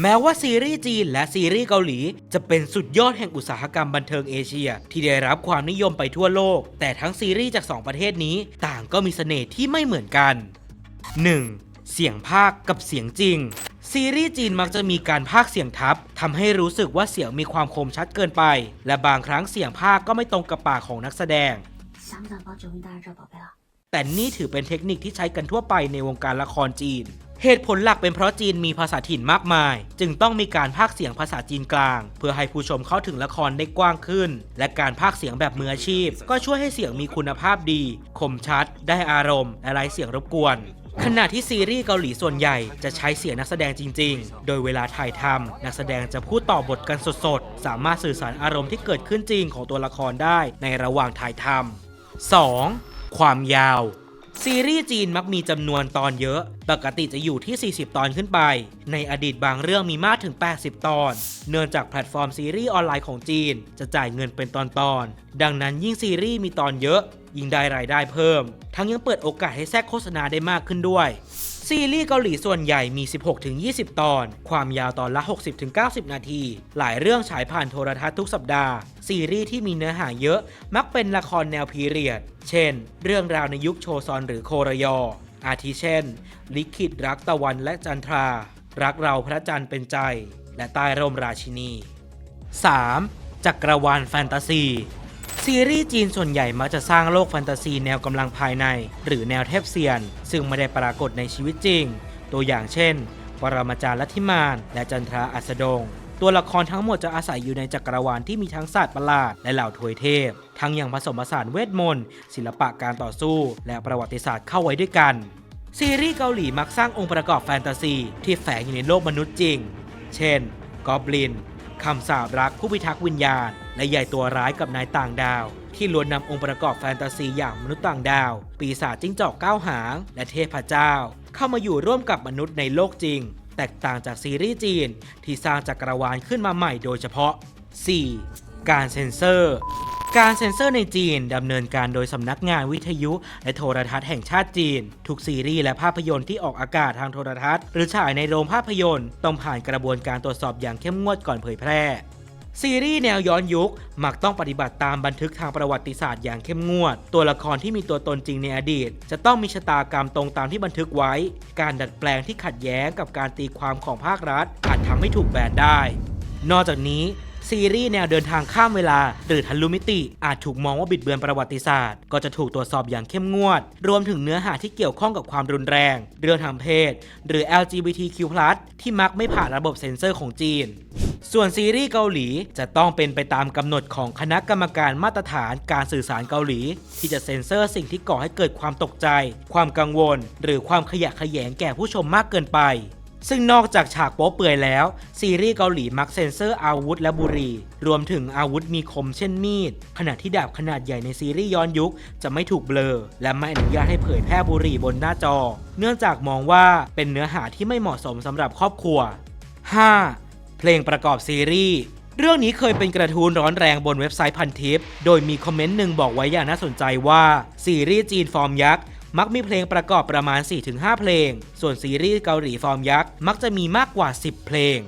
แม้ว่าซีรีส์จีนและซีรีส์เกาหลี จะเป็นสุดยอดแห่งอุตสาหกรรมบันเทิงเอเชีย ที่ได้รับความนิยมไปทั่วโลก แต่ทั้งซีรีส์จาก 2 ประเทศนี้ต่างก็มีเสน่ห์ที่ไม่เหมือนกัน 1. เสียงภาคกับเสียงจริง ซีรีส์จีนมักจะมีการพากเสียงทับ ทำให้รู้สึกว่าเสียงมีความคมชัดเกินไป และบางครั้งเสียงภาคก็ไม่ตรงกับปากของนักแสดงแต่นี่ถือเป็นเทคนิคที่ใช้กันทั่วไปในวงการละครจีนเหตุผลหลักเป็นเพราะจีนมีภาษาถิ่นมากมาย จึงต้องมีการพากเสียงภาษาจีนกลาง เพื่อให้ผู้ชมเข้าถึงละครได้กว้างขึ้น และการพากเสียงแบบมืออาชีพ ก็ช่วยให้เสียงมีคุณภาพดี คมชัด ได้อารมณ์และไร้เสียงรบกวนขณะที่ซีรีส์เกาหลีส่วนใหญ่จะใช้เสียงนักแสดงจริง ๆ โดยเวลาถ่ายทำนักแสดงจะพูดต่อบทกันสดๆ สามารถสื่อสารอารมณ์ที่เกิดขึ้นจริงของตัวละครได้ในระหว่างถ่ายทำ 2. ความยาว ซีรีส์จีนมักมีจำนวนตอนเยอะ ปกติจะอยู่ที่ 40 ตอนขึ้นไป ในอดีตบางเรื่องมีมากถึง 80 ตอน เนื่องจากแพลตฟอร์มซีรีส์ออนไลน์ของจีน จะจ่ายเงินเป็นตอนๆ ดังนั้นยิ่งซีรีส์มีตอนเยอะ ยิ่งได้รายได้เพิ่ม ทั้งยังเปิดโอกาสให้แทรกโฆษณาได้มากขึ้นด้วย ซีรีส์เกาหลีส่วนใหญ่มี 16-20 ตอน ความยาวตอนละ 60-90 นาที หลายเรื่องฉายผ่านโทรทัศน์ทุกสัปดาห์ ซีรีส์ที่มีเนื้อหาเยอะ มักเป็นละครแนวพีเรียด เช่น เรื่องราวในยุคโชซอนหรือโครยอ อาทิเช่น ลิขิตรักตะวันและจันทรา รักเราพระจันทร์เป็นใจ และใต้ร่มราชินี 3. จักรวาลแฟนตาซี ซีรีส์จีนส่วนใหญ่มักจะสร้างโลกแฟนตาซีแนวกำลังภายใน หรือแนวเทพเซียน ซึ่งไม่ได้ปรากฏในชีวิตจริง ตัวอย่างเช่น ปรมาจารย์ลัทธิมาน และจันทราอัสดง ตัวละครทั้งหมดจะอาศัยอยู่ในจักรวาลที่มีทั้งศาสตร์ประหลาดและเหล่าทวยเทพ ทั้งยังผสมผสานเวทมนต์ศิลปะการต่อสู้ และประวัติศาสตร์เข้าไว้ด้วยกัน ซีรีส์เกาหลีมักสร้างองค์ประกอบแฟนตาซี ที่แฝงอยู่ในโลกมนุษย์จริง เช่น กอบลินคำสาบรักผู้พิทักษ์วิญญาณ และใหญ่ตัวร้ายกับนายต่างดาว ที่ล้วนนำองค์ประกอบแฟนตาซีอย่างมนุษย์ต่างดาว ปีศาจจิ้งจอกเก้าหาง และเทพเจ้า เข้ามาอยู่ร่วมกับมนุษย์ในโลกจริง แตกต่างจากซีรีส์จีน ที่สร้างจักรวาลขึ้นมาใหม่โดยเฉพาะ 4. การเซ็นเซอร์การเซ็นเซอร์ในจีนดำเนินการโดยสำนักงานวิทยุ และโทรทัศน์แห่งชาติจีน ทุกซีรีส์และภาพยนตร์ที่ออกอากาศทางโทรทัศน์ หรือฉายในโรงภาพยนตร์ ต้องผ่านกระบวนการตรวจสอบอย่างเข้มงวดก่อนเผยแพร่ ซีรีส์แนวย้อนยุค มักต้องปฏิบัติตามบันทึกทางประวัติศาสตร์อย่างเข้มงวด ตัวละครที่มีตัวตนจริงในอดีต จะต้องมีชะตากรรมตรงตามที่บันทึกไว้ การดัดแปลงที่ขัดแย้งกับการตีความของภาครัฐ อาจทำให้ถูกแบนได้ นอกจากนี้ซีรีส์แนวเดินทางข้ามเวลา หรือทะลุมิติ อาจถูกมองว่าบิดเบือนประวัติศาสตร์ ก็จะถูกตรวจสอบอย่างเข้มงวด รวมถึงเนื้อหาที่เกี่ยวข้องกับความรุนแรง เรื่องทางเพศ หรือ LGBTQ+ ที่มักไม่ผ่านระบบเซ็นเซอร์ของจีน ส่วนซีรีส์เกาหลีจะต้องเป็นไปตามกำหนดของคณะกรรมการมาตรฐานการสื่อสารเกาหลี ที่จะเซ็นเซอร์สิ่งที่ก่อให้เกิดความตกใจ ความกังวล หรือความขยะแขยงแก่ผู้ชมมากเกินไปซึ่งนอกจากฉากโป๊เปื่อยแล้ว ซีรีส์เกาหลีมักเซ็นเซอร์อาวุธและบุหรี่ รวมถึงอาวุธมีคมเช่นมีด ขณะที่ดาบขนาดใหญ่ในซีรีส์ย้อนยุคจะไม่ถูกเบลอ และไม่อนุญาตให้เผยแพร่บุหรี่บนหน้าจอ เนื่องจากมองว่าเป็นเนื้อหาที่ไม่เหมาะสมสำหรับครอบครัว 5. เพลงประกอบซีรีส์เรื่องนี้เคยเป็นกระทู้ร้อนแรงบนเว็บไซต์พันทิป โดยมีคอมเมนต์หนึ่งบอกไว้อย่างน่าสนใจว่าซีรีส์จีนฟอร์มยักษ์มักมีเพลงประกอบประมาณ 4-5 เพลง ส่วนซีรีส์เกาหลีฟอร์มยักษ์มักจะมีมากกว่า 10 เพลง